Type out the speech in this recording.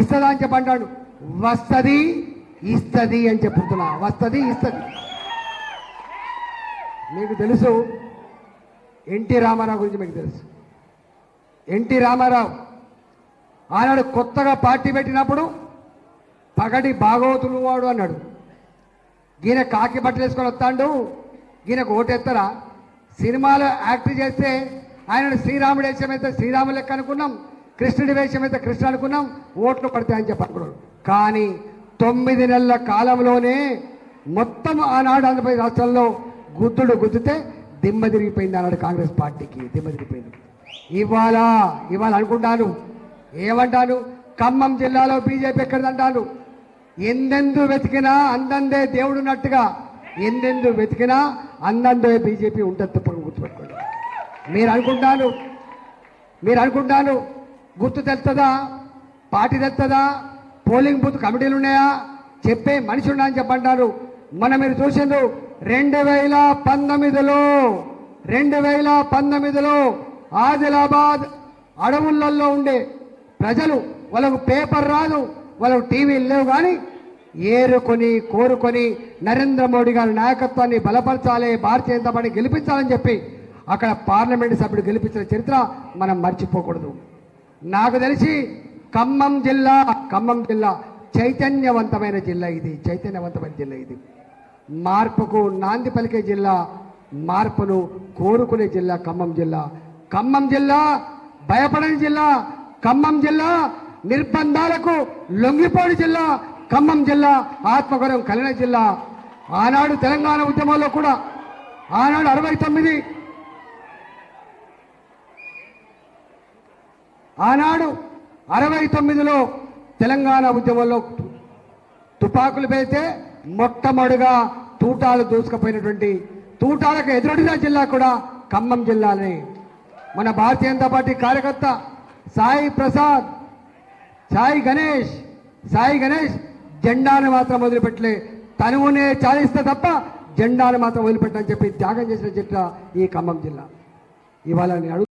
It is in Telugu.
ఇస్తుందా అని చెప్పంటాడు వస్తుంది ఇస్తుంది అని చెప్తున్నా వస్తుంది ఇస్తుంది. మీకు తెలుసు ఎన్టీ రామారావు గురించి మీకు తెలుసు. ఎన్టీ రామారావు ఆనాడు కొత్తగా పార్టీ పెట్టినప్పుడు పగటి భాగవతులు వాడు అన్నాడు. ఈయన కాకి బట్టలు వేసుకొని వస్తాడు ఈయనకు ఓటేస్తారా? సినిమాలో యాక్ట్ చేస్తే ఆయన శ్రీరాముడు వేషం అయితే లెక్క అనుకున్నాం. కృష్ణుడి వేషం అయితే కృష్ణ అనుకున్నాం ఓట్లు పడతాయని చెప్పి కానీ తొమ్మిది నెలల కాలంలోనే మొత్తం ఆనాడు ఆంధ్రప్రదేశ్ రాష్ట్రంలో గుద్దుడు గుద్దితే దిమ్మ తిరిగిపోయింది ఆనాడు కాంగ్రెస్ పార్టీకి దిమ్మ తిరిగిపోయింది. ఇవాళ ఇవాళ అనుకుంటాను. ఏమంటాను? ఖమ్మం జిల్లాలో బీజేపీ ఎక్కడిదంటాను? ఎందెందు వెతికినా అందందే దేవుడు ఉన్నట్టుగా ఎందెందు వెతికినా అందందే బీజేపీ ఉంటుంది తప్పని గుర్తుపెట్టుకోండి. మీరు అనుకుంటాను మీరు అనుకుంటాను. గుర్తు తెలుస్తుందా? పార్టీ తెలుస్తుందా? పోలింగ్ బూత్ కమిటీలు ఉన్నాయా? చెప్పే మనిషి ఉన్నా అని చెప్పంటారు. మన మీరు చూసిండు రెండు వేల పంతొమ్మిదిలో రెండు వేల పంతొమ్మిదిలో ఆదిలాబాద్ అడవులలో ఉండే ప్రజలు వాళ్ళకు పేపర్ రాదు వాళ్ళకు టీవీలు లేవు కానీ ఏరుకొని కోరుకొని నరేంద్ర మోడీ గారి నాయకత్వాన్ని బలపరచాలి భారతీయ జనతా పార్టీ గెలిపించాలని చెప్పి అక్కడ పార్లమెంటు సభ్యుడు గెలిపించిన చరిత్ర మనం మర్చిపోకూడదు. నాకు తెలిసి ఖమ్మం జిల్లా ఖమ్మం జిల్లా చైతన్యవంతమైన జిల్లా ఇది చైతన్యవంతమైన జిల్లా ఇది. మార్పుకు నాంది పలికే జిల్లా మార్పును కోరుకునే జిల్లా ఖమ్మం జిల్లా. ఖమ్మం జిల్లా భయపడని జిల్లా ఖమ్మం జిల్లా నిర్బంధాలకు లొంగిపోని జిల్లా ఖమ్మం జిల్లా ఆత్మగౌరవం కలిగిన జిల్లా. ఆనాడు తెలంగాణ ఉద్యమంలో కూడా ఆనాడు అరవై తొమ్మిది ఆనాడు అరవై తొమ్మిదిలో తెలంగాణ ఉద్యమంలో తుపాకులు పేస్తే మొట్టమొదటిగా తూటాలు దూసుకుపోయినటువంటి తూటాలకు ఎదురొడిన జిల్లా కూడా ఖమ్మం జిల్లానే. మన భారతీయ జనతా పార్టీ కార్యకర్త సాయి ప్రసాద్ సాయి గణేష్ సాయి గణేష్ జెండాను మాత్రం వదిలిపెట్టలే. తనువునే చాలిస్తే తప్ప జెండాను మాత్రం వదిలిపెట్టని చెప్పి త్యాగం చేసిన జిల్లా ఈ ఖమ్మం జిల్లా. ఇవాళ నేను